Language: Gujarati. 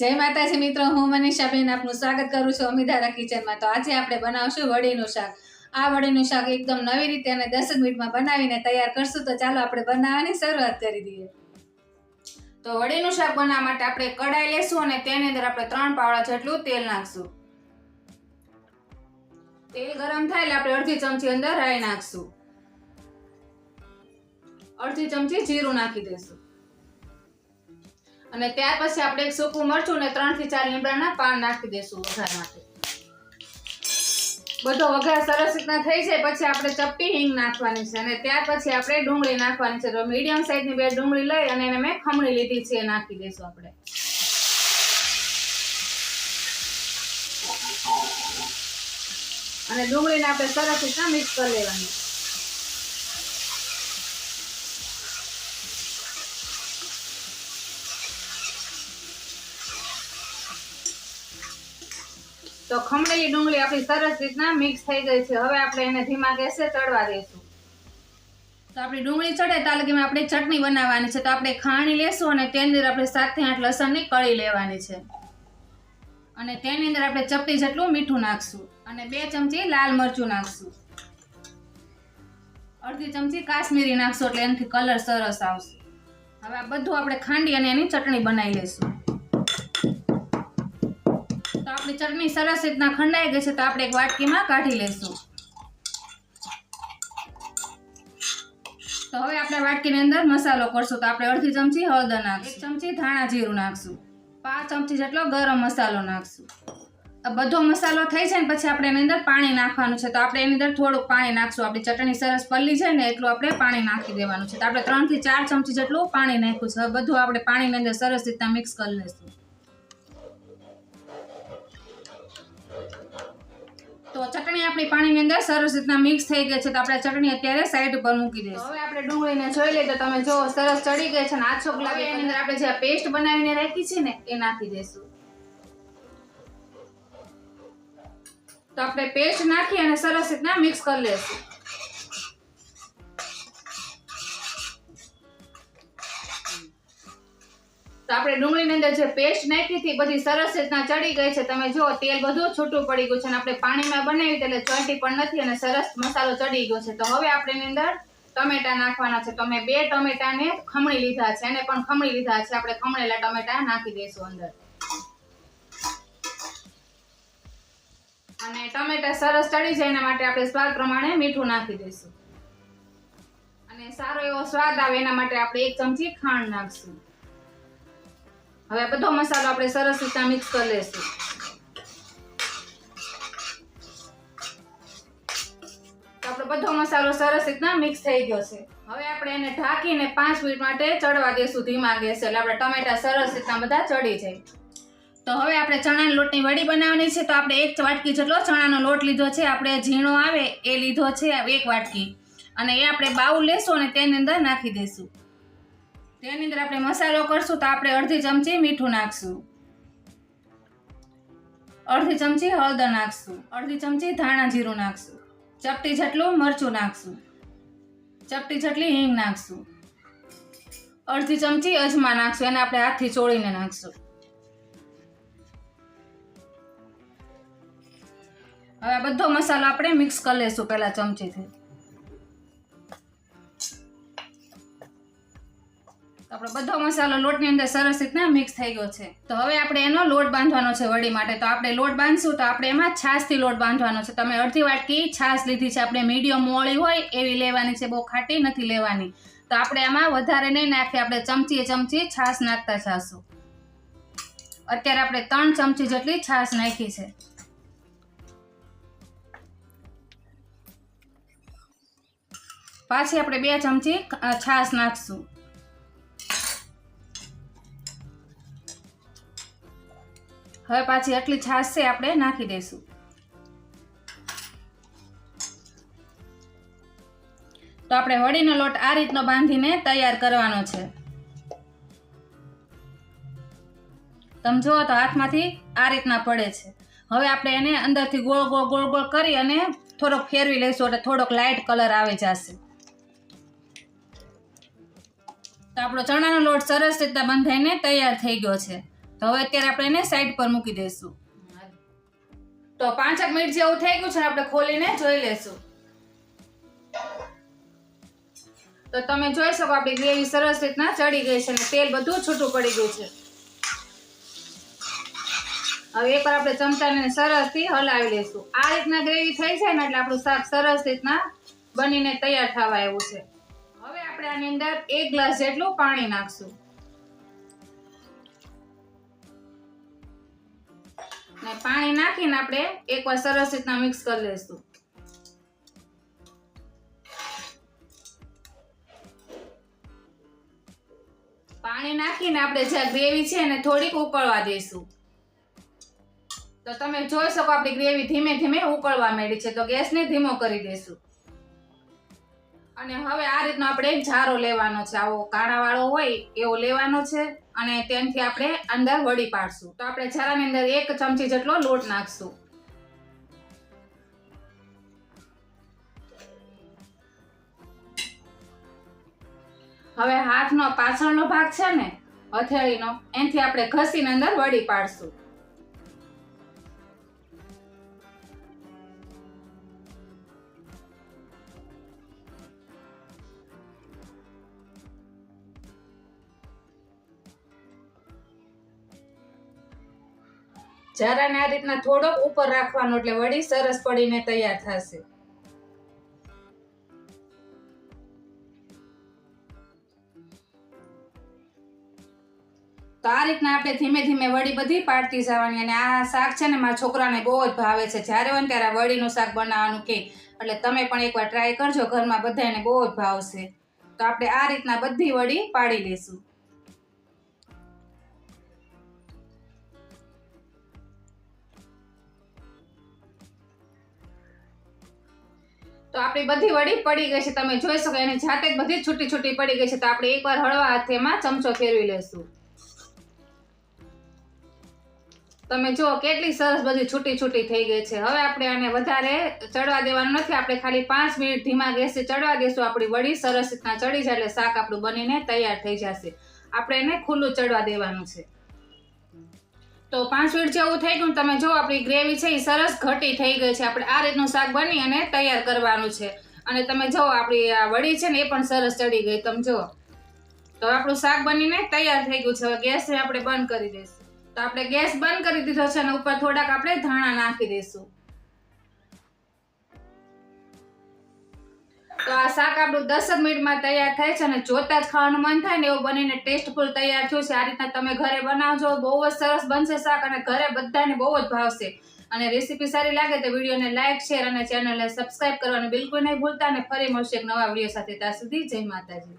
જય માતાજી મિત્રો, હું મનીષાબેન આપનું સ્વાગત કરું છું અમિતારા કિચનમાં. તો આજે આપણે બનાવશું વડીનું શાક. આ વડીનું શાક એકદમ નવી રીતે અને દસ મિનિટમાં બનાવીને તૈયાર કરશું. તો ચાલો આપણે બનાવવાની શરૂઆત કરી દઈએ. તો વડીનું શાક બનાવવા માટે આપણે કડાઈ લેશું અને તેની અંદર આપણે ત્રણ પાવડા જેટલું તેલ નાખશું. તેલ ગરમ થાય એટલે આપણે અડધી ચમચી અંદર રાઈ નાખશું. અડધી ચમચી જીરું નાખી દઈશું. અને ત્યાર પછી આપણે એક સૂકું મરચું ને ત્રણથી ચાર લીમડાના પાન નાખી દઈશું વઘાર માટે. બધો વઘાર સરસ રીતના થઈ જાય, પછી આપણે ચપટી હિંગ નાખવાની છે અને ત્યાર પછી આપણે ડુંગળી નાખવાની છે. તો મીડિયમ સાઈઝની બે ડુંગળી લઈ અને એને મેં ખમણી લીધી છે નાખી દઈશું આપણે. અને ડુંગળીને આપણે સરસ રીતના મિક્સ કરી લેવાની તો ખમણેલી ડુંગળી આપણી સરસ રીતના મિક્સ થઈ ગઈ છે. હવે આપણે એને ધીમા ગેસે ચડવા દઈશું તો આપણી ડુંગળી ચડે તાલ કે આપણે ચટણી બનાવવાની છે. તો આપણે ખાણી લેશું અને તેની અંદર આપણે સાતથી આઠ લસણની કળી લેવાની છે. અને તેની અંદર આપણે ચપટી જેટલું મીઠું નાખશું અને બે ચમચી લાલ મરચું નાખશું. અડધી ચમચી કાશ્મીરી નાખશું એટલે એનાથી કલર સરસ આવશે. હવે આ બધું આપણે ખાંડી અને એની ચટણી બનાવી લઈશું. તો આપણી ચટણી સરસ રીતના ખંડાઈ ગઈ છે તો આપણે એક વાટકીમાં કાઢી લઈશું. તો હવે આપણે વાટકીની અંદર મસાલો કરશું. તો આપણે અડધી ચમચી હળદર નાખશું. એક ચમચી ધાણા જીરું નાખશું. પાંચ ચમચી જેટલો ગરમ મસાલો નાખશું. બધો મસાલો થઈ જાય ને પછી આપણે એની અંદર પાણી નાખવાનું છે. તો આપણે એની અંદર થોડુંક પાણી નાખશું. આપણી ચટણી સરસ પલ્લી છે ને એટલું આપણે પાણી નાખી દેવાનું છે. તો આપણે ત્રણથી ચાર ચમચી જેટલું પાણી નાખ્યું છે. બધું આપણે પાણીની અંદર સરસ રીતના મિક્સ કરી લઈશું. ચટણી આપણી પાણીની અંદર સરસ રીતના મિક્સ થઈ ગઈ છે તો આપણે ચટણી અત્યારે સાઈડ ઉપર મૂકી દઈશું. હવે આપણે ડુંગળીને જોઈ લઈએ તો તમે જો સરસ ચડી ગઈ છે ને આછો ગુલાબી એની અંદર આપણે જે પેસ્ટ બનાવીને રાખી છે ને એ નાખી દઈશું. તો આપણે પેસ્ટ નાખી અને સરસ રીતના મિક્સ કરી લઈશું. આપણે ડુંગળીની અંદર જે પેસ્ટ નાખી હતી બધી સરસ રીતના ચડી ગઈ છે. તમે જુઓ, તેલ બધું છૂટું પડી ગયું છે અને આપણે પાણીમાં બનાવી એટલે ચોંટી પણ નથી અને સરસ મસાલો ચડી ગયો છે. તો હવે આપણે એની અંદર ટમેટા નાખવાના છે. તો મેં બે ટમેટાને ખમણી લીધા છે. એને પણ ખમણી લીધા છે. આપણે ખમણેલા ટમેટા નાખી દઈશું અંદર. અને ટમેટા સરસ ચડી જાય એના માટે આપણે સ્વાદ પ્રમાણે મીઠું નાખી દઈશું. અને સારો એવો સ્વાદ આવે એના માટે આપણે એક ચમચી ખાંડ નાખશું. હવે બધો મસાલો આપણે સરસ રીતના મિક્સ કરી લેશું આપણો બધો મસાલો સરસ રીતના મિક્સ થઈ ગયો છે. હવે આપણે એને ઢાંકીને પાંચ મિનિટ માટે ચડવા દઈશું ધીમા ગેસ. એટલે આપણે ટમેટા સરસ રીતના બધા ચડી જાય. તો હવે આપણે ચણાના લોટની વડી બનાવવાની છે. તો આપણે એક વાટકી જેટલો ચણાનો લોટ લીધો છે. આપણે ઝીણો આવે એ લીધો છે. એક વાટકી. અને એ આપણે બાઉલ લેશું અને તેની અંદર નાખી દઈશું તેની અંદર આપણે મસાલો કરશું તો આપણે અડધી ચમચી મીઠું નાખશું. અડધી ચમચી હળદર નાખશું. અડધી ચમચી ધાણા જીરું નાખશું. ચપટી જેટલું મરચું નાખશું. ચપટી જેટલી હિંગ નાખશું. અડધી ચમચી અજમા નાખશું. એને આપણે હાથથી ચોળીને નાખશું. હવે બધો મસાલો આપણે મિક્સ કરી લઈશું પહેલાં ચમચીથી. આપણો બધો મસાલો લોટની અંદર સરસ રીતના મિક્સ થઈ ગયો છે. તો હવે આપણે એનો લોટ બાંધવાનો છે વડી માટે. તો આપણે લોટ બાંધશું તો આપણે એમાં છાશથી લોટ બાંધવાનો છે. તમે અડધી વાટકી છાશ લીધી છે. આપણે મીડિયમ મોળી હોય એવી લેવાની છે. બહુ ખાટી નથી લેવાની. તો આપણે એમાં વધારે નહીં નાખીએ. આપણે ચમચી ચમચી છાશ નાખતા છાશું અત્યારે આપણે ત્રણ ચમચી જેટલી છાશ નાખી છે. પાછી આપણે બે ચમચી છાશ નાખશું. હવે પાછી આટલી છાશ છે, આપણે નાખી દઈશું. તો આપણે વડીનો લોટ આ રીતનો બાંધીને તૈયાર કરવાનો છે. તમે જુઓ તો હાથમાંથી આ રીતના પડે છે. હવે આપણે એને અંદરથી ગોળ ગોળ ગોળ ગોળ કરી અને થોડોક ફેરવી લઈશું, એટલે થોડોક લાઇટ કલર આવી જશે. તો આપણો ચણાનો લોટ સરસ રીતના બંધાઈને તૈયાર થઈ ગયો છે. તો હવે અત્યારે આપણે એને સાઈડ પર મૂકી દઈશું. તો પાંચક મિનિટ જેવું થઈ ગયું છે આપણે ખોલીને જોઈ લેશું તો તમે જોઈ શકો આપણી ગ્રેવી સરસ રીતના ચડી ગઈ છે અને તેલ બધું છૂટું પડી ગયું છે. હવે એકવાર આપણે ચમચાને સરસથી હલાવી લઈશું. આ રીતના ગ્રેવી થઈ જાય ને એટલે આપણું શાક સરસ રીતના બનીને તૈયાર થવા આવ્યું છે. હવે આપણે આની અંદર એક ગ્લાસ જેટલું પાણી નાખશું. ને પાણી નાખીને આપણે એકવાર સરસ રીતના મિક્સ કરી લઈશું. પાણી નાખીને આપણે જે ગ્રેવી છે એને થોડીક ઉકળવા દઈશું. તો તમે જોઈ શકો આપણી ગ્રેવી ધીમે ધીમે ઉકળવા માંડી છે. તો ગેસને ધીમો કરી દઈશું. અને હવે આ રીતનો આપણે જારો લેવાનો છે. આવો કાણાવાળો હોય એવો લેવાનો છે અને તેનથી આપણે અંદર વડી પાડશું. તો આપણે જારાની અંદર એક ચમચી જેટલો લોટ નાખશું. હવે હાથનો પાછળનો ભાગ છે ને, હથેળીનો, એનાથી આપણે ઘસીને અંદર વડી પાડશું. જારાને આ રીતના થોડોક ઉપર રાખવાનો એટલે વડી સરસ પડીને તૈયાર થશે. તો આ રીતના આપણે ધીમે ધીમે વડી બધી પાડતી જવાની અને આ શાક છે ને મારા છોકરાને બહુ જ ભાવે છે. જ્યારે હોય ને ત્યારે વડીનું શાક બનાવવાનું કે, એટલે તમે પણ એકવાર ટ્રાય કરજો. ઘરમાં બધાને બહુ જ ભાવશે. તો આપણે આ રીતના બધી વડી પાડી લઈશું આપણી બધી વડી પડી ગઈ છે. તમે જોઈ શકો, એની જાતે બધી છૂટી છૂટી પડી ગઈ છે. તો આપણે એકવાર હળવા હાથેમાં ચમચો ફેરવી લેશું. તમે જુઓ, કેટલી સરસ બધી છૂટી છૂટી થઈ ગઈ છે. હવે આપણે આને વધારે ચડવા દેવાનું નથી. આપણે ખાલી પાંચ મિનિટ ધીમા ગેસે ચડવા દેશું. આપણી વડી સરસ રીતના ચડી જાય એટલે શાક આપણું બનીને તૈયાર થઈ જશે. આપણે એને ખુલ્લું ચડવા દેવાનું છે. તો પાંચ મિનિટ જેવું થઈ ગયું તમે જો આપણી ગ્રેવી છે એ સરસ ઘટી થઈ ગઈ છે. આપણે આ રીતનું શાક બની અને તૈયાર કરવાનું છે. અને તમે જો આપણી આ વડી છે ને એ પણ સરસ ચડી ગઈ. તમે જો. તો આપણું શાક બનીને તૈયાર થઈ ગયું છે. હવે ગેસને આપણે બંધ કરી દઈશું. તો આપણે ગેસ બંધ કરી દીધો છે અને ઉપર થોડાક આપણે ધાણા નાખી દઈશું. તો આ શાક આપણું દસ જ મિનિટમાં તૈયાર થાય છે અને જોતા જ ખાવાનું મન થાય ને એવું બનીને ટેસ્ટફુલ તૈયાર થયું છે. આ રીતના તમે ઘરે બનાવજો. બહુ જ સરસ બનશે શાક અને ઘરે બધાને બહુ જ ભાવશે. અને રેસીપી સારી લાગે તો વિડીયોને લાઇક શેર અને ચેનલને સબસ્ક્રાઇબ કરવાનું બિલકુલ નહીં ભૂલતા અને ફરી મળશે એક નવા વીડિયો સાથે. ત્યાં સુધી જય માતાજી.